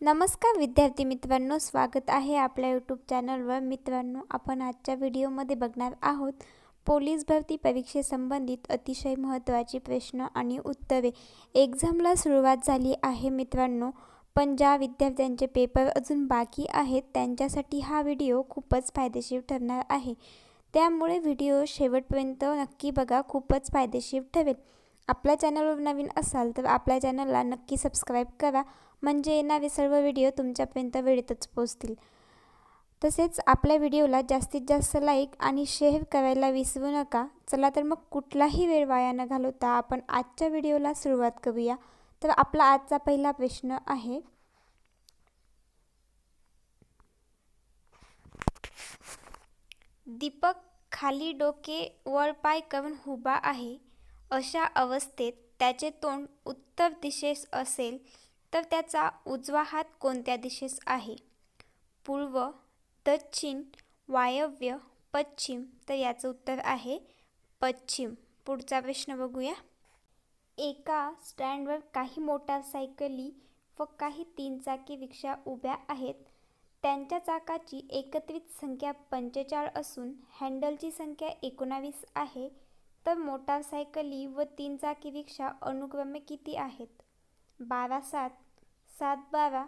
नमस्कार विद्यार्थी मित्रांनो स्वागत आहे आपल्या यूट्यूब चॅनलवर मित्रांनो आपण आजच्या व्हिडिओमध्ये बघणार आहोत पोलीस भरती परीक्षेसंबंधित अतिशय महत्त्वाचे प्रश्न आणि उत्तरे. एक्झामला सुरुवात झाली आहे मित्रांनो पण ज्या विद्यार्थ्यांचे पेपर अजून बाकी आहेत त्यांच्यासाठी हा व्हिडिओ खूपच फायदेशीर ठरणार आहे. त्यामुळे व्हिडिओ शेवटपर्यंत नक्की बघा खूपच फायदेशीर ठरेल. आपल्या चॅनलवर नवीन असाल तर आपल्या चॅनलला नक्की सबस्क्राईब करा. म्हणजे येणारे सर्व व्हिडिओ तुमच्यापर्यंत वेळेतच पोचतील तसेच आपल्या व्हिडिओला जास्तीत जास्त लाईक आणि शेअर करायला विसरू नका. चला तर मग कुठलाही वेळ वाया न घालवता आपण आजच्या व्हिडिओला सुरुवात करूया. तर आपला आजचा पहिला प्रश्न आहे दीपक खाली डोके वर पाय करून उभा आहे. अशा अवस्थेत त्याचे तोंड उत्तर दिशेस असेल. तर त्याचा उजवा हात कोणत्या दिशेस आहे? पूर्व दक्षिण वायव्य पश्चिम तर याचं उत्तर आहे पश्चिम. पुढचा प्रश्न बघूया. एका स्टँडवर काही मोटारसायकली व काही तीन चाकी रिक्षा उभ्या आहेत. त्यांच्या चाकाची एकत्रित संख्या पंचेचाळ असून हँडलची संख्या एकोणावीस आहे. तर मोटारसायकली व तीन चाकी रिक्षा अनुक्रमे किती आहेत? बारा सात सात बारा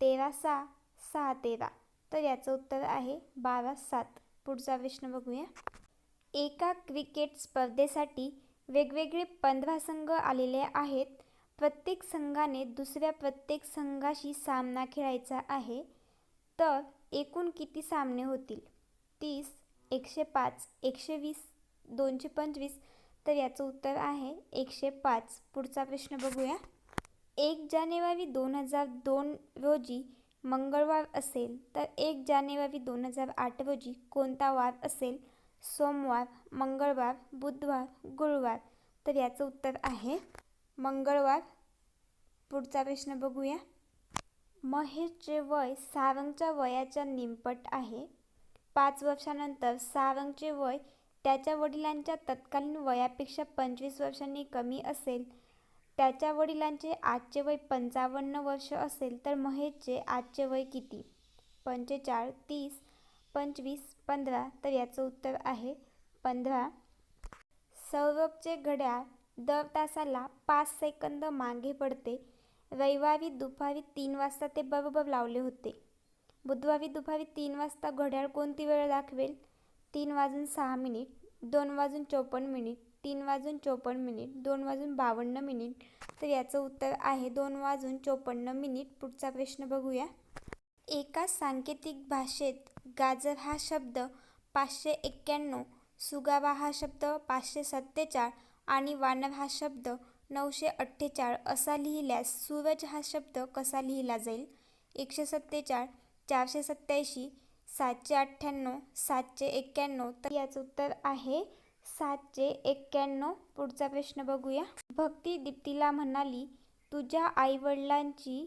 तेरा सहा सहा तेरा. तर याचं उत्तर आहे बारा सात. पुढचा प्रश्न बघूया. एका क्रिकेट स्पर्धेसाठी वेगवेगळे पंधरा संघ आलेले आहेत. प्रत्येक संघाने दुसऱ्या प्रत्येक संघाशी सामना खेळायचा आहे. तर एकूण किती सामने होतील? तीस एकशे पाच एकशे वीस दोनशे पंचवीस. तर याचं उत्तर आहे एकशे पाच. पुढचा प्रश्न बघूया. एक जानेवारी दोन हजार दोन रोजी मंगळवार असेल तर एक जानेवारी दोन हजार आठ रोजी कोणता वार असेल? सोमवार मंगळवार बुधवार गुरुवार. तर याचं उत्तर आहे मंगळवार. पुढचा प्रश्न बघूया. महेशचे वय सारंगच्या वयाच्या निमपट आहे. पाच वर्षानंतर सारंगचे वय त्याच्या वडिलांच्या तत्कालीन वयापेक्षा पंचवीस वर्षांनी कमी असेल. त्याच्या वडिलांचे आजचे वय पंचावन्न वर्ष असेल तर महेशचे आजचे वय किती? पंचेचाळ तीस पंचवीस पंधरा तर याचं उत्तर आहे पंधरा. सौरभचे घड्याळ दर तासाला पाच सेकंद मागे पडते. रविवारी दुपारी तीन वाजता ते बरोबर लावले होते. बुधवारी दुपारी तीन वाजता घड्याळ कोणती वेळ दाखवेल? तीन वाजून सहा मिनिट दोन वाजून चोपन्न मिनिट तीन वाजून चोपन्न मिनिट दोन वाजून बावन्न मिनिट. तर याचं उत्तर आहे दोन वाजून चोपन्न मिनिट. पुढचा प्रश्न बघूया. एका सांकेतिक भाषेत गाजर हा शब्द पाचशे एक्क्याण्णव सुगावा हा शब्द पाचशे सत्तेचाळ आणि वानर हा शब्द नऊशे अठ्ठेचाळ असा लिहिल्यास सूरज हा शब्द कसा लिहिला जाईल? एकशे सत्तेचाळ चारशे सत्त्याऐंशी सातशे अठ्ठ्याण्णव सातशे एक्क्याण्णव. तर याचं उत्तर आहे सातशे एक्क्याण्णव. पुढचा प्रश्न बघूया. भक्ती दीप्तीला म्हणाली तुझ्या आईवडिलांची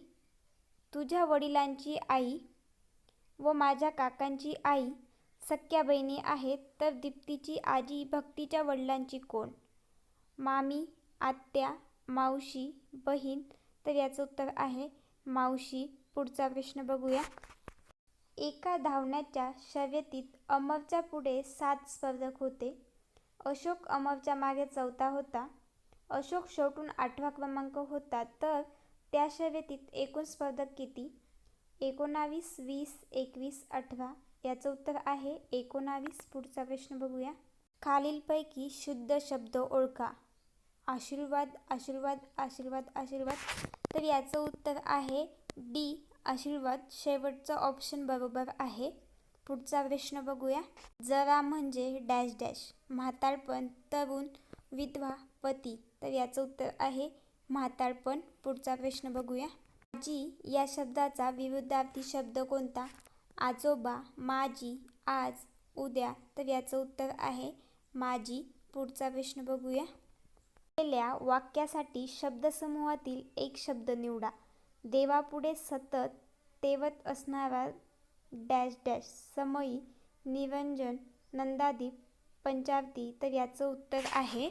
तुझ्या वडिलांची आई व माझ्या काकांची आई सख्या बहिणी आहेत तर दीप्तीची आजी भक्तीच्या वडिलांची कोण? मामी आत्या मावशी बहीण तर याचं उत्तर आहे मावशी. पुढचा प्रश्न बघूया. एका धावण्याच्या शर्यतीत अमरच्या पुढे सात स्पर्धक होते. अशोक अमरच्या मागे चौथा होता. अशोक शेवटून आठवा क्रमांक होता तर त्या शर्यतीत एकूण स्पर्धक किती? एकोणावीस वीस एकवीस अठरा याचं उत्तर आहे एकोणावीस. पुढचा प्रश्न बघूया. खालीलपैकी शुद्ध शब्द ओळखा. आशीर्वाद आशीर्वाद आशीर्वाद आशीर्वाद. तर याचं उत्तर आहे डी आशीर्वाद. शेवटचं ऑप्शन बरोबर आहे पुढचा प्रश्न बघूया. जरा म्हणजे डॅश डॅश. म्हातारपण तरुण विधवा पती. तर याचं उत्तर आहे म्हातारपण. पुढचा प्रश्न बघूया. आजी या शब्दाचा विरुद्धार्थी शब्द कोणता? आजोबा माझी आज उद्या. तर याचं उत्तर आहे माझी पुढचा प्रश्न बघूया. केलेल्या वाक्यासाठी शब्दसमूहातील एक शब्द निवडा. देवापुढे सतत तेवत असणारा डॅश डॅश समयी निरंजन नंदादीप पंचावती तर याचं उत्तर आहे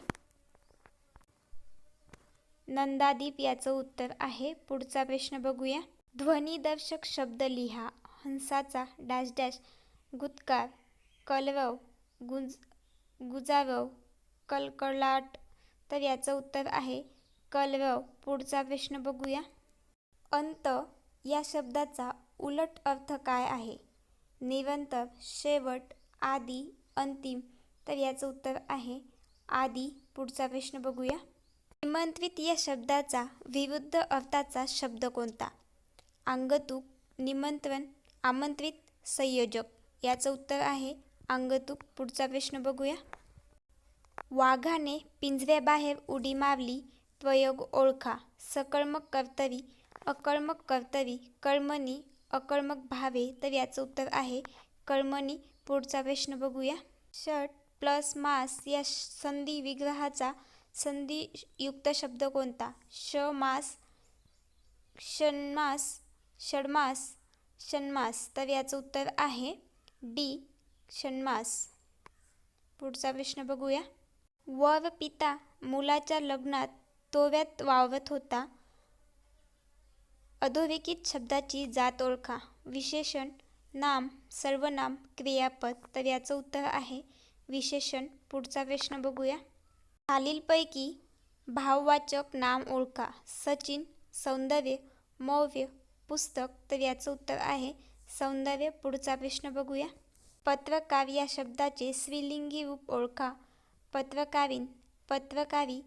नंदादीप याचं उत्तर आहे पुढचा प्रश्न बघूया. ध्वनिदर्शक शब्द लिहा. हंसाचा डॅश डॅश गुतकार कलरव गुंज गुजारव कलकलाट तर याचं उत्तर आहे कलरव. पुढचा प्रश्न बघूया. अंत या शब्दाचा उलट अर्थ काय आहे? निरंतर शेवट आदी अंतिम. तर याचं उत्तर आहे आदी. पुढचा प्रश्न बघूया. निमंत्रित या शब्दाचा विरुद्ध अर्थाचा शब्द कोणता? अंगतूक निमंत्रण आमंत्रित संयोजक. याचं उत्तर आहे अंगतूक. पुढचा प्रश्न बघूया. वाघाने पिंजऱ्याबाहेर उडी मारली. प्रयोग ओळखा. सकर्मक कर्तरी अकळमक कर्तरी कर्मणी अकळमक भावे तर याचं उत्तर आहे कळमणी पुढचा प्रश्न बघूया. षट प्लस मास या संधी विग्रहाचा संधियुक्त शब्द कोणता? श मास षण्मास षडमास षण्मास. तर याचं उत्तर आहे डी षण्मास. पुढचा प्रश्न बघूया. वर पिता मुलाच्या लग्नात तोव्यात वावरत होता. अधोरेखित शब्दाची जात ओळखा. विशेषण नाम सर्वनाम क्रियापद तर याचं उत्तर आहे विशेषण. पुढचा प्रश्न बघूया. खालीलपैकी भाववाचक नाम ओळखा. सचिन सौंदर्य मौर्य पुस्तक तर याचं उत्तर आहे सौंदर्य. पुढचा प्रश्न बघूया. पत्रकार या शब्दाचे स्त्रीलिंगी रूप ओळखा. पत्रकारीन पत्रकारी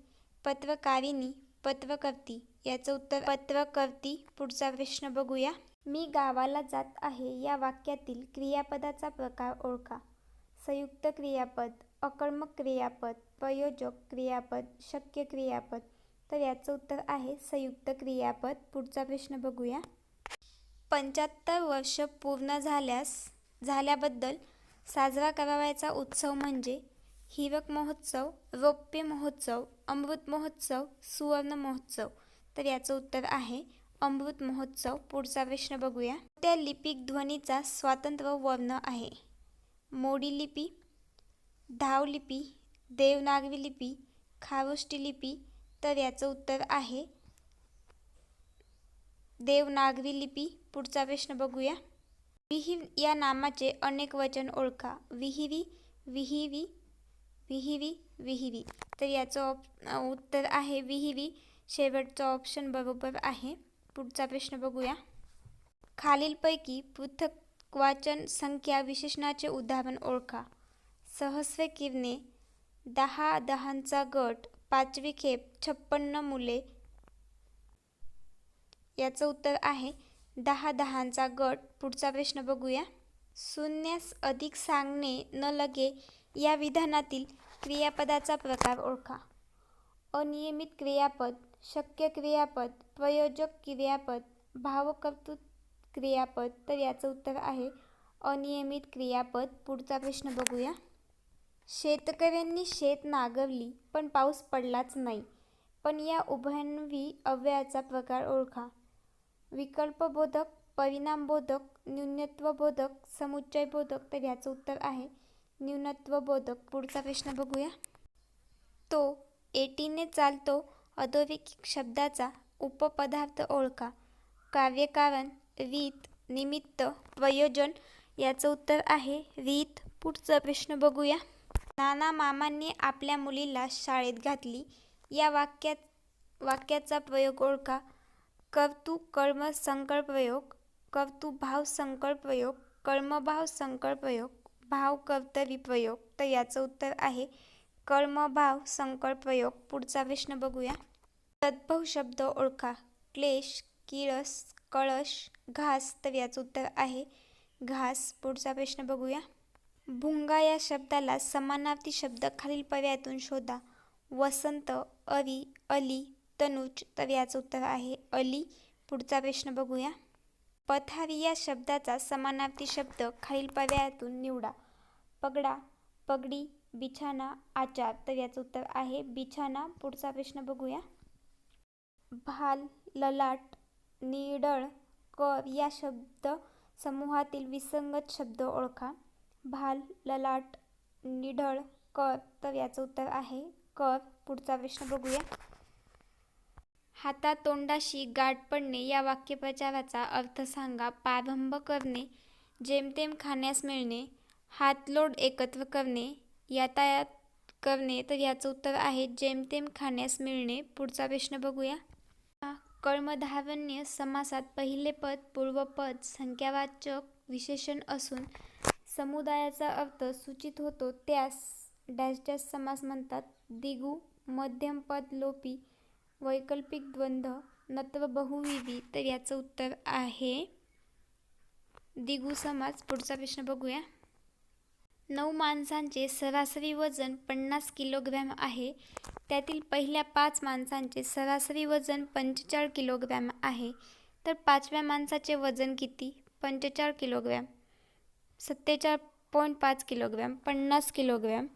पत्रकारिणी पत्रकर्ती याचं उत्तर पत्रकर्ती पुढचा प्रश्न बघूया. मी गावाला जात आहे या वाक्यातील क्रियापदाचा प्रकार ओळखा. संयुक्त क्रियापद अकर्मक क्रियापद प्रयोजक क्रियापद शक्य क्रियापद. तर याचं उत्तर आहे संयुक्त क्रियापद. पुढचा प्रश्न बघूया. पंच्याहत्तर वर्ष पूर्ण झाल्यास झाल्याबद्दल साजरा करावयाचा उत्सव म्हणजे हिरक महोत्सव रौप्य महोत्सव अमृत महोत्सव सुवर्ण महोत्सव. तर याचं उत्तर आहे अमृत महोत्सव पुढचा प्रश्न बघूया. त्या लिपिक ध्वनीचा स्वातंत्र्य वर्ण आहे. मोडी लिपी धावलिपी देवनागरी लिपी खारोष्टी लिपी तर याचं उत्तर आहे देवनागरी लिपी पुढचा प्रश्न बघूया. विहीर या नामाचे अनेक वचन ओळखा. विहिरी विहिरी विहिरी विहिरी. तर याचं उत्तर आहे विहिरी शेवटचं ऑप्शन बरोबर आहे. पुढचा प्रश्न बघूया. खालीलपैकी पृथक वाचन संख्या विशेषणाचे उदाहरण ओळखा. सहस्र किरणे दहा दहांचा गट पाचवी खेप छप्पन्न मुले. याचं उत्तर आहे दहा दहांचा गट. पुढचा प्रश्न बघूया. शून्यास अधिक सांगणे न लगे या विधानातील क्रियापदाचा प्रकार ओळखा. अनियमित क्रियापद शक्य क्रियापद प्रयोजक क्रियापद भावकर्तृ क्रियापद तर याचं उत्तर आहे अनियमित क्रियापद. पुढचा प्रश्न बघूया. शेतकऱ्यांनी शेत नांगरली पण पाऊस पडलाच नाही. पण या उभयन्वी अव्ययाचा प्रकार ओळखा. विकल्पबोधक परिणामबोधक न्यूनत्वबोधक समुच्चयबोधक तर याचं उत्तर आहे न्यूनत्वबोधक. पुढचा प्रश्न बघूया. तो एटीने चालतो अधोरेखित शब्दाचा उपपदार्थ ओळखा. कार्यकारण रीत निमित्त प्रयोजन याचं उत्तर आहे रीत. पुढचा प्रश्न बघूया. नाना मामांनी आपल्या मुलीला शाळेत घातली. या वाक्यात वाक्याचा प्रयोग ओळखा. कर्तू कर्म संकल्प प्रयोग कर्तू भाव संकल्प प्रयोग कर्मभाव संकल्प प्रयोग भाव कर्तरी प्रयोग तर याचं उत्तर आहे कर्मभाव संकल्प प्रयोग पुढचा प्रश्न बघूया. तद्भव शब्द ओळखा. क्लेश किळस कळश घास तर याचं उत्तर आहे घास. पुढचा प्रश्न बघूया. भुंगा या शब्दाला समानार्थी शब्द खालील पर्यायातून शोधा. वसंत अरी अली तनुज तर याचं उत्तर आहे अली. पुढचा प्रश्न बघूया. पथारी या शब्दाचा समानार्थी शब्द खालील पर्यायातून निवडा. पगडा पगडी बिछाना आचार. तर याचं उत्तर आहे बिछाना. पुढचा प्रश्न बघूया. भाल ललाट निडळ कर या शब्द समूहातील विसंगत शब्द ओळखा. भाल ललाट निढळ कर. तर याचं उत्तर आहे कर. पुढचा प्रश्न बघूया. हातातोंडाशी गाठ पडणे या वाक्यप्रचाराचा अर्थ सांगा. प्रारंभ करणे जेमतेम खाण्यास मिळणे हातलोड एकत्र करणे यातायात करणे तर याचं उत्तर आहे जेमतेम खाण्यास मिळणे. पुढचा प्रश्न बघूया. कर्मधारण्य समासात पहिले पद पूर्वपद संख्यावाचक विशेषण असून समुदायाचा अर्थ सूचित होतो. त्यास डॅश डॅश समास म्हणतात. दिगू मध्यमपद लोपी वैकल्पिक द्वंद्व नत्र बहुविधी तर याचं उत्तर आहे दिगू समास. पुढचा प्रश्न बघूया. नऊ माणसांचे सरासरी वजन पन्नास किलोग्रॅम आहे. त्यातील पहिल्या पाच माणसांचे सरासरी वजन पंचेचाळ किलोग्रॅम आहे. तर पाचव्या माणसाचे वजन किती? पंचेचाळ किलोग्रॅम. सत्तेचाळ पॉईंट पाच किलोग्रॅम. पन्नास किलोग्रॅम.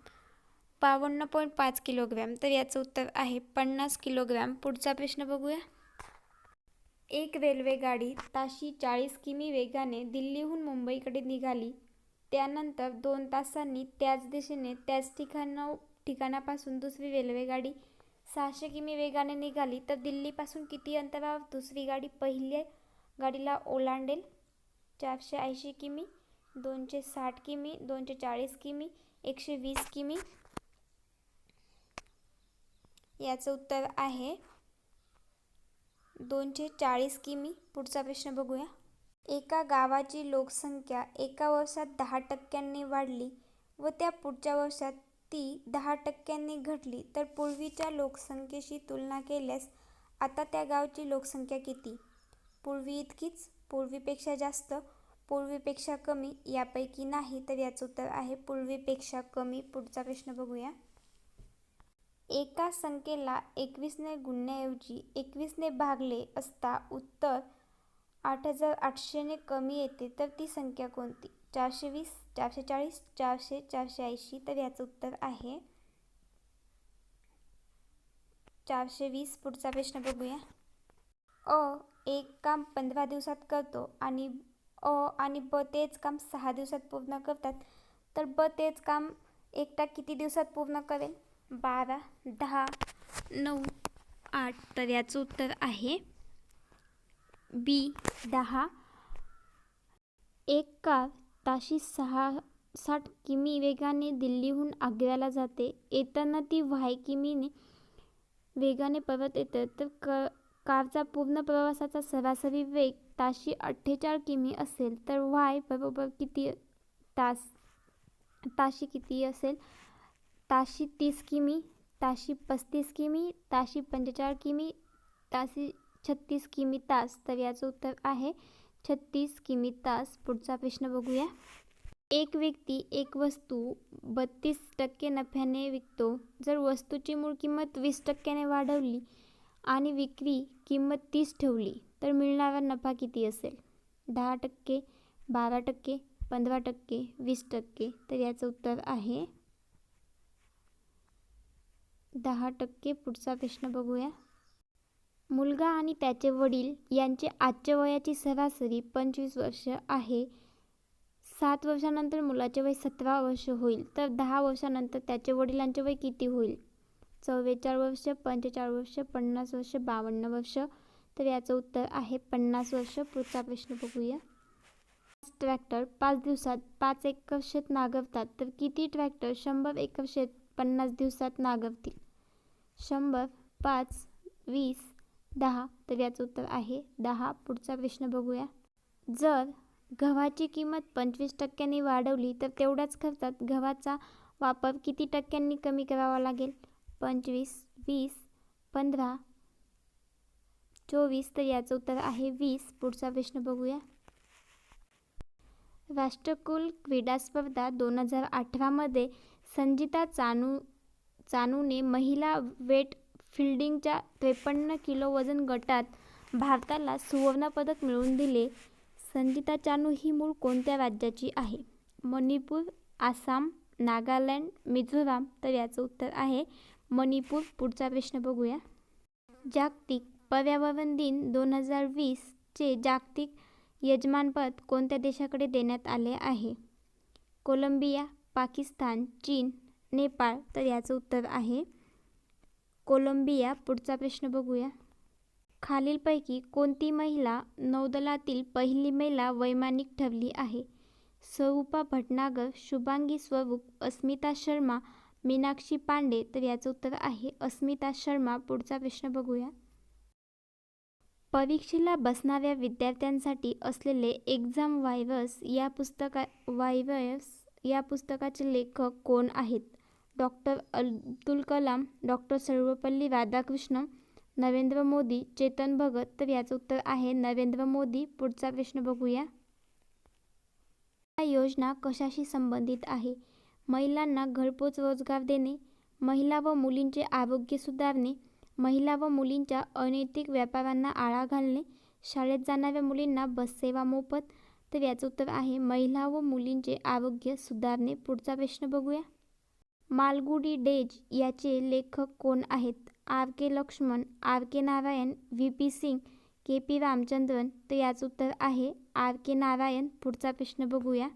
बावन्न पॉईंट पाच किलोग्रॅम. तर याचं उत्तर आहे पन्नास किलोग्रॅम. पुढचा प्रश्न बघूया. एक रेल्वेगाडी ताशी चाळीस किमी वेगाने दिल्लीहून मुंबईकडे निघाली. त्यानंतर दोन तासांनी त्याच दिशेने त्याच ठिकाणा ठिकाणापासून दुसरी रेल्वेगाडी सहाशे किमी वेगाने निघाली तर दिल्लीपासून किती अंतरावर दुसरी गाडी पहिल्या गाडीला ओलांडेल? चारशे ऐंशी किमी दोनशे साठ किमी दोनशे चाळीस किमी एकशे वीस किमी? याचं उत्तर आहे दोनशे चाळीस किमी. पुढचा प्रश्न बघूया. एका गावाची लोकसंख्या एका वर्षात दहा टक्क्यांनी वाढली व त्या पुढच्या वर्षात ती दहा टक्क्यांनी घटली. तर पूर्वीच्या लोकसंख्येशी तुलना केल्यास आता त्या गावची लोकसंख्या किती? पूर्वी इतकीच? पूर्वीपेक्षा जास्त? पूर्वीपेक्षा कमी? यापैकी नाही तर याचं उत्तर आहे पूर्वीपेक्षा कमी. पुढचा प्रश्न बघूया. एका संख्येला एकवीसने गुणण्याऐवजी एकवीसने भागले असता उत्तर आठ हजार आठशेने कमी येते तर ती संख्या कोणती? चारशे वीस चारशे चाळीस चारशे चारशे ऐंशी तर याचं उत्तर आहे. चारशे वीस पुढचा प्रश्न बघूया. अ एक काम पंधरा दिवसात करतो आणि अ आणि ब तेच काम सहा दिवसात पूर्ण करतात तर ब तेच काम एकटा किती दिवसात पूर्ण करेल? बारा दहा नऊ आठ तर याचं उत्तर आहे. बी दहा एक कार ताशी सहा साठ किमी वेगाने दिल्लीहून आग्र्याला जाते. येताना ती व्हाय किमीने वेगाने परत येते. तर क कारचा पूर्ण प्रवासाचा सरासरी वेग ताशी अठ्ठेचाळ किमी असेल. तर वाय बरोबर किती तास ताशी किती असेल? ताशी तीस किमी ताशी पस्तीस किमी ताशी पंचेचाळ किमी ताशी छत्तीस किमी तास तर याचं उत्तर आहे छत्तीस किमी तास. पुढचा प्रश्न बघूया. एक व्यक्ती एक वस्तू बत्तीस टक्के नफ्याने विकतो. जर वस्तूची मूळ किंमत वीस टक्क्याने वाढवली आणि विक्री किंमत तीस ठेवली तर मिळणारा नफा किती असेल? दहा टक्के बारा टक्के पंधरा टक्के वीस टक्के तर याचं उत्तर आहे दहा टक्के. पुढचा प्रश्न बघूया. मुलगा आणि त्याचे वडील यांचे आजच्या वयाची सरासरी पंचवीस वर्ष आहे. सात वर्षानंतर मुलाचे वय सतरा वर्ष होईल तर दहा वर्षानंतर त्याचे वडिलांचे वय किती होईल? चव्वेचाळीस वर्ष पंचेचाळीस वर्ष पन्नास वर्ष बावन्न वर्ष? तर याचं उत्तर आहे पन्नास वर्ष. पुढचा प्रश्न बघूया. ट्रॅक्टर पाच दिवसात पाच एकर शेत नांगरतात तर किती ट्रॅक्टर शंभर एकर शेत पन्नास दिवसात नागवतील शंभर पाच वीस दहा तर याचं उत्तर आहे दहा. पुढचा प्रश्न बघूया. जर गव्हाची किंमत पंचवीस टक्क्यांनी वाढवली तर तेवढ्याच खर्चात गव्हाचा वापर किती टक्क्यांनी कमी करावा लागेल? पंचवीस वीस पंधरा चोवीस तर याचं उत्तर आहे वीस. पुढचा प्रश्न बघूया. राष्ट्रकुल क्रीडा स्पर्धा दोन हजार अठरामध्ये संजिता चानू चानूने महिला वेट फिल्डिंगच्या त्रेपन्न किलो वजन गटात भारताला सुवर्णपदक मिळवून दिले. संजिता चानू ही मूळ कोणत्या राज्याची आहे? मणिपूर आसाम नागालँड मिझोराम तर याचं उत्तर आहे मणिपूर. पुढचा प्रश्न बघूया. जागतिक पर्यावरण दिन दोन हजार वीसचे जागतिक यजमानपद कोणत्या देशाकडे देण्यात आले आहे? कोलंबिया पाकिस्तान चीन नेपाळ तर याचं उत्तर आहे कोलंबिया पुढचा प्रश्न बघूया. खालीलपैकी कोणती महिला नौदलातील पहिली महिला वैमानिक ठरली आहे? स्वरूपा भटनागर शुभांगी स्वरूप अस्मिता शर्मा मीनाक्षी पांडे तर याचं उत्तर आहे अस्मिता शर्मा. पुढचा प्रश्न बघूया. परीक्षेला बसणाऱ्या विद्यार्थ्यांसाठी असलेले एक्झाम वायरस या पुस्तका वायरस या पुस्तकाचे लेखक कोण आहेत? Doctor Abdul Kalam doctor Sarvepalli Radhakrishna Narendra Modi Chetan Bhagat. तर याचं उत्तर आहे नरेंद्र मोदी. पुढचा प्रश्न बघूया. या योजना कशाशी संबंधित आहे? महिलांना घरपोच रोजगार देणे महिला व मुलींचे आरोग्य सुधारणे महिला व मुलींच्या अनैतिक व्यापारांना आळा घालणे शाळेत जाणाऱ्या मुलींना बससेवा मोफत. तर याचं उत्तर आहे महिला व मुलींचे आरोग्य सुधारणे. पुढचा प्रश्न बघूया. मालगुडी डेज याचे लेखक कोण आहेत? R K Laxman R K Narayan V P Singh K P Ramachandran. तर याचं उत्तर आहे. R K Narayan. पुढचा प्रश्न बघूया.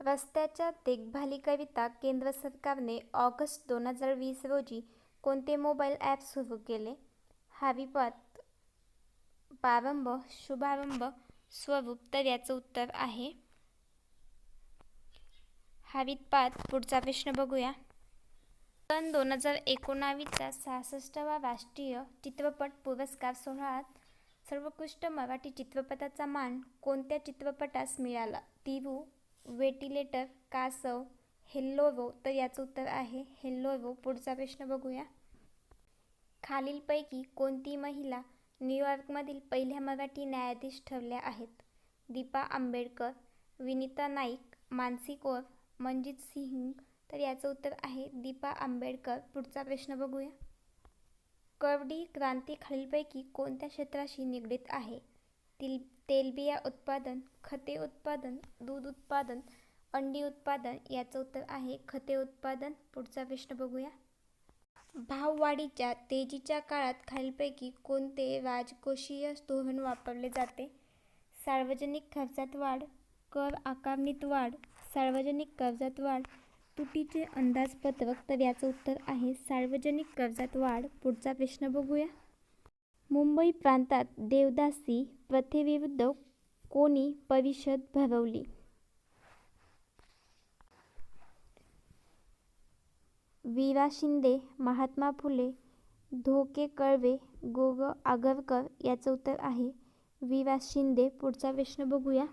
रस्त्याच्या देखभालीकरिता केंद्र सरकारने ऑगस्ट दोन हजार वीस रोजी कोणते मोबाईल ॲप सुरू केले? हरिपथ प्रारंभ शुभारंभ स्वरूप. तर याचं उत्तर आहे. हरितपात पुढचा प्रश्न बघूया. सन दोन हजार एकोणावीसचा सहासष्टवा राष्ट्रीय चित्रपट पुरस्कार सोहळ्यात सर्वोत्कृष्ट मराठी चित्रपटाचा मान कोणत्या चित्रपटास मिळाला? तिरू वेटिलेटर कासव हेल्लोरो तर याचं उत्तर आहे हेल्लोरो पुढचा प्रश्न बघूया. खालीलपैकी कोणती महिला न्यूयॉर्कमधील पहिल्या मराठी न्यायाधीश ठरल्या आहेत? दीपा आंबेडकर विनीता नाईक मानसी कौर मनजित सिंग तर याचं उत्तर आहे दीपा आंबेडकर. पुढचा प्रश्न बघूया. करडी क्रांती खालीलपैकी कोणत्या क्षेत्राशी निगडीत आहे? तिल तेलबिया उत्पादन खते उत्पादन दूध उत्पादन अंडी उत्पादन याचं उत्तर आहे खते उत्पादन. पुढचा प्रश्न बघूया. भाववाढीच्या तेजीच्या काळात खालीलपैकी कोणते राजकोषीय धोरण वापरले जाते? सार्वजनिक खर्चात वाढ कर आकारणीत वाढ सार्वजनिक कर्जात वाढ तुटीचे अंदाजपत्रक तर याचं उत्तर आहे सार्वजनिक कर्जात वाढ. पुढचा प्रश्न बघूया. मुंबई प्रांतात देवदासी प्रथेविरुद्ध कोणी परिषद भरवली? वीरा शिंदे महात्मा फुले धोके कळवे गोग आगरकर याचं उत्तर आहे. वीरा शिंदे पुढचा प्रश्न बघूया.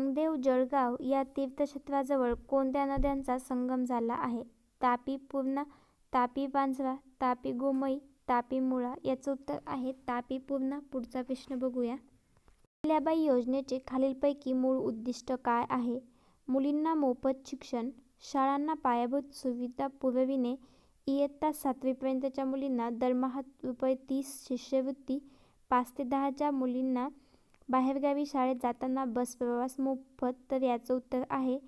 नामदेव जळगाव या तीर्थक्षेत्राजवळ कोणत्या नद्यांचा संगम झाला आहे. तापी पूर्णा तापी पांझरा तापी गोमई तापी मुळा याचं उत्तर आहे तापी पूर्णा. पुढचा प्रश्न बघूया. अहिल्याबाई योजनेचे खालीलपैकी मूळ उद्दिष्ट काय आहे? मुलींना मोफत शिक्षण शाळांना पायाभूत सुविधा पुरविणे इयत्ता सातवीपर्यंतच्या मुलींना दरमहा रुपये तीस शिष्यवृत्ती पाच ते दहाच्या मुलींना बाहेरगावी शाळेत जाताना बस प्रवास मोफत तर याचं उत्तर आहे.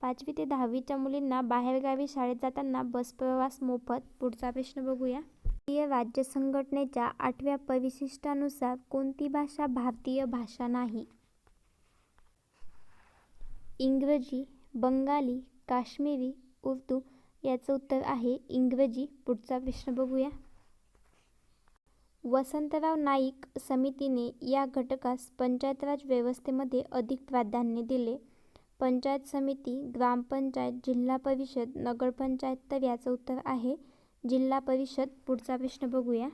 पाचवी ते दहावीच्या मुलींना बाहेरगावी शाळेत जाताना बस प्रवास मोफत. पुढचा प्रश्न बघूया. भारतीय राज्य संघटनेच्या आठव्या परिशिष्टानुसार कोणती भाषा भारतीय भाषा नाही? इंग्रजी बंगाली काश्मीरी उर्दू याचं उत्तर आहे इंग्रजी. पुढचा प्रश्न बघूया. वसंतराव नाईक समितीने या घटकास पंचायतराज व्यवस्थेमध्ये अधिक प्राधान्य दिले. पंचायत समिती ग्रामपंचायत जिल्हा परिषद नगरपंचायत तर याचं उत्तर आहे. जिल्हा परिषद पुढचा प्रश्न बघूया.